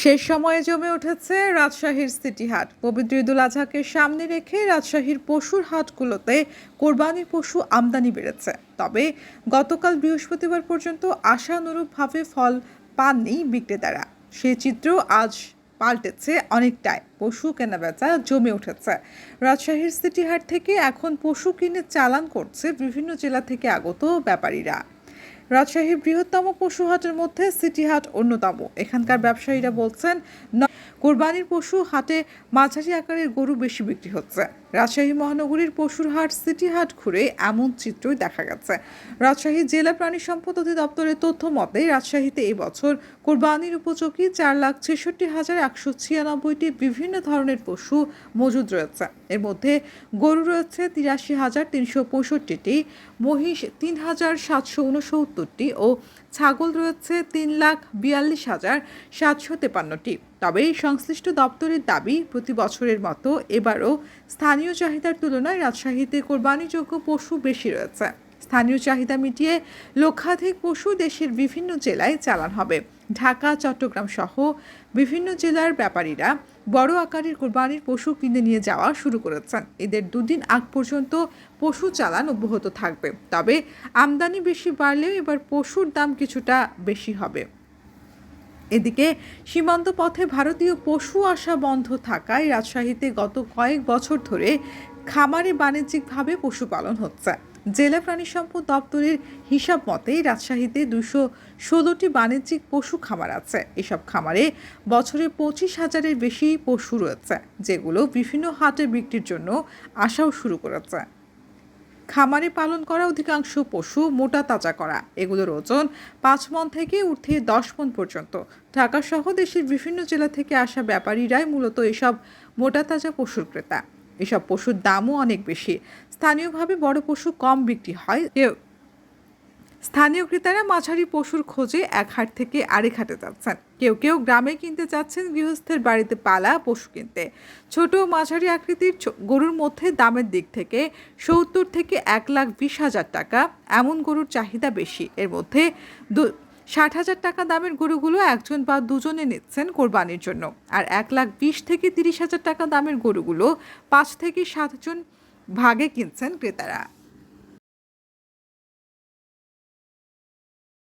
শেষ সময়ে জমে উঠেছে রাজশাহীর সিটি হাট। পবিত্র ঈদুল আজহাকে সামনে রেখে রাজশাহীর পশুর হাটগুলোতে কোরবানির পশু আমদানি বেড়েছে। তবে গতকাল বৃহস্পতিবার পর্যন্ত আশানুরূপভাবে ফল পাননি বিক্রেতারা। সেই চিত্র আজ পাল্টেছে অনেকটাই। পশু কেনাবেচা জমে উঠেছে। রাজশাহীর সিটি হাট থেকে এখন পশু কিনে চালান করছে বিভিন্ন জেলা থেকে আগত ব্যাপারীরা। রাজশাহীর বৃহত্তম পশু হাটের মধ্যে সিটি হাট অন্যতম। এখানকার ব্যবসায়ীরা বলছেন কোরবানির পশু হাটে মাঝারি আকারের গরু বেশি বিক্রি হচ্ছে। রাজশাহী মহানগরীর পশুর হাট সিটি হাট ঘুরে এমন চিত্রই দেখা গেছে। রাজশাহী জেলা প্রাণী সম্পদ অধিদপ্তরের তথ্য মতে, রাজশাহীতে এবছর কোরবানির উপযোগী চার লাখ ছেষট্টি হাজার একশো ছিয়ানব্বইটি বিভিন্ন ধরনের পশু মজুদ রয়েছে। এর মধ্যে গরু রয়েছে তিরাশি হাজার তিনশো পঁয়ষট্টিটি, মহিষ তিন হাজার সাতশো উনসত্তরটি ও ছাগল রয়েছে তিন লাখ বিয়াল্লিশ হাজার সাতশো তেপান্নটি। তবে সংশ্লিষ্ট দপ্তরের দাবি, প্রতি বছরের মতো এবারও স্থানীয় চাহিদার তুলনায় রাজশাহীতে কোরবানিযোগ্য পশু বেশি রয়েছে। স্থানীয় চাহিদা মিটিয়ে লক্ষাধিক পশু দেশের বিভিন্ন জেলায় চালান হবে। ঢাকা, চট্টগ্রাম সহ বিভিন্ন জেলার ব্যাপারীরা বড় আকারের কোরবানির পশু কিনে নিয়ে যাওয়া শুরু করেছেন। এদের দুদিন আগ পর্যন্ত পশু চালান অব্যাহত থাকবে। তবে আমদানি বেশি বাড়লেও এবার পশুর দাম কিছুটা বেশি হবে। এদিকে সীমান্ত পথে ভারতীয় পশু আসা বন্ধ থাকায় রাজশাহীতে গত কয়েক বছর ধরে খামারে বাণিজ্যিকভাবে পশুপালন হচ্ছে। জেলা প্রাণী সম্পদ দপ্তরের হিসাব মতে রাজশাহীতে দুশো ষোলোটি বাণিজ্যিক পশু খামার আছে। এসব খামারে বছরে পঁচিশ হাজারের বেশি পশু রয়েছে, যেগুলো বিভিন্ন হাটে বিক্রির জন্য আসাও শুরু করেছে। খামারে পালন করা অধিকাংশ পশু মোটা তাজা করা। এগুলোর ওজন পাঁচ মন থেকে উঠে দশ মন পর্যন্ত। ঢাকা সহ দেশের বিভিন্ন জেলা থেকে আসা ব্যাপারীরাই মূলত এসব মোটা তাজা পশুর ক্রেতা। এসব পশুর দামও অনেক বেশি। স্থানীয়ভাবে বড় পশু কম বিক্রি হয়। স্থানীয় ক্রেতারা মাঝারি পশুর খোঁজে এক হাট থেকে আরেক হাটে যাচ্ছেন। কেউ কেউ গ্রামে কিনতে চাচ্ছেন গৃহস্থের বাড়িতে পালা পশু কিনতে। ছোট মাঝারি আকৃতির গরুর মধ্যে দামের দিক থেকে সত্তর থেকে এক লাখ বিশ হাজার টাকা, এমন গরুর চাহিদা বেশি। এর মধ্যে ষাট হাজার টাকা দামের গরুগুলো একজন বা দুজনে নিচ্ছেন কোরবানির জন্য। আর এক লাখ বিশ থেকে তিরিশ হাজার টাকা দামের গরুগুলো পাঁচ থেকে সাতজন ভাগে কিনছেন ক্রেতারা।